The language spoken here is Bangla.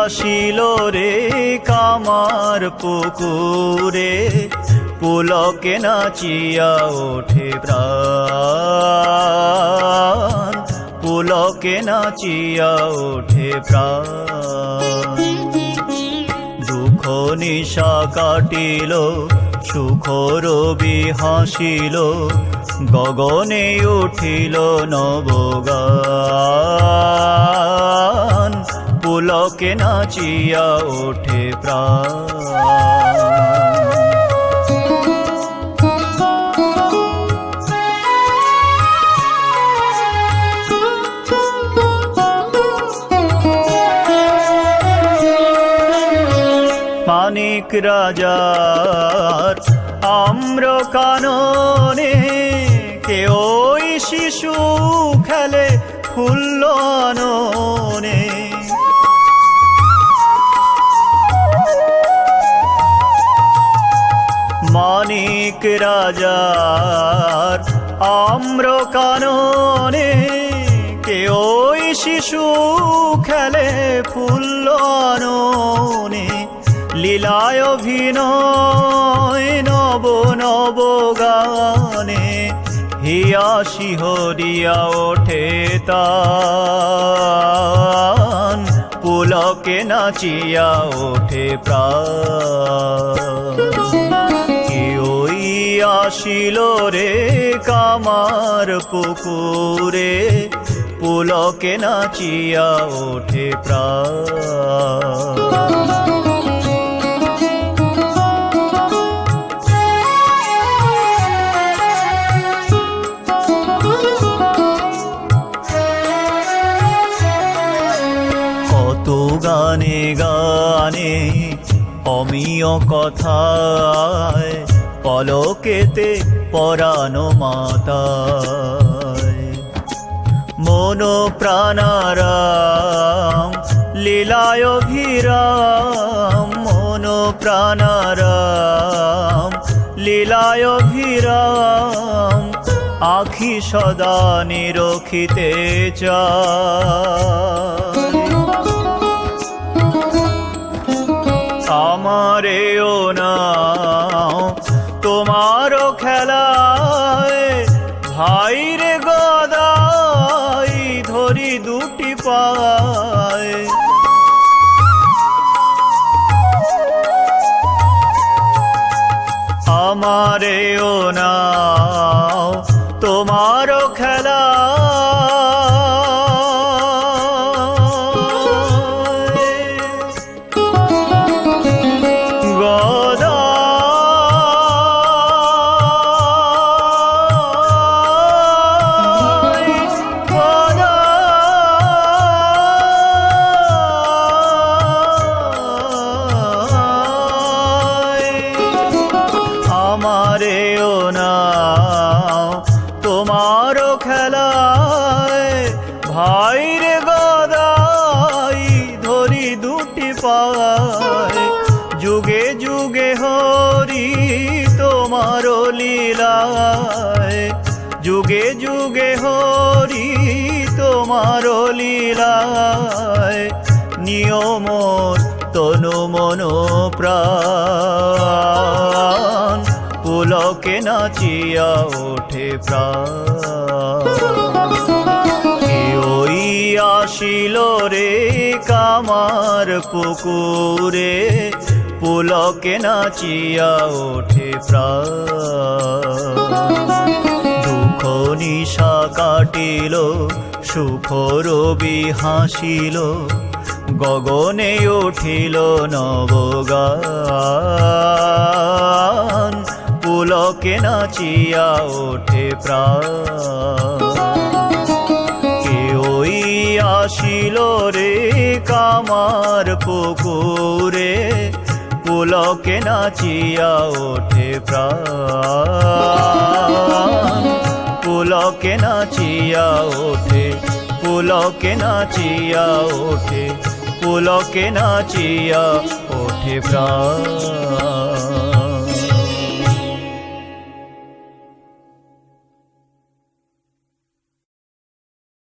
আসিল রে কামার পুকুরে, পুলকে নাচিয়া ওঠে প্রাণ। পুলকে নাচিয়া ওঠে প্রাণ। দুঃখ নিশা কাটিল, সুখ রবি হাসিল, গগনে উঠিল নবগান। পুলকে নাচিয়া ওঠে প্রাণ। মানিক রাজার আম্র কাননে কে ওই শিশু খেলে ফুল্ল মানিক রাজার আম্র কাননে কে ওই শিশু খেলে ফুল্ল আননে, লীলায় অভিনয় নব নব গানে, হিয়া শিহরিয়া ওঠে তান, পুলকে নাচিয়া ওঠে প্রাণ। আসিল রে কামার পুকুরে পুলকে নাচিয়া ওঠে কত গানে গানে অমিয় কথায় পলকেতে পরানো মাতায়। মন প্রাণারাম লীলায় ভিরাম মন প্রাণারাম লীলায় ভিরাম আখি সদা নিরখিতে চায়। আমারেও নাও পায়। আমারেও না তোমারও খেলা দুটি পায় যুগে যুগে হরি তোমারও লীলায়। যুগে যুগে হরি তোমার লীলায়। নিয়ম তনু মনো প্রাণ। পুলকে নাচিয়া ওঠে প্রাণ। আসিল রে কামার পুকুরে, পুলকে নাচিয়া ওঠে দুঃখ নিশা কাটিল, সুখ রবি হাসিল, গগনে উঠিল নবগান। পুলকে নাচিয়া ওঠে প্রাণ। আসিল রে কামার পুকুরে, পুলকে নাচিয়া ওঠে প্রাণ। পুলকে নাচিয়া ওঠে, পুলকে নাচিয়া ওঠে, পুলকে নাচিয়া ওঠে প্রাণ।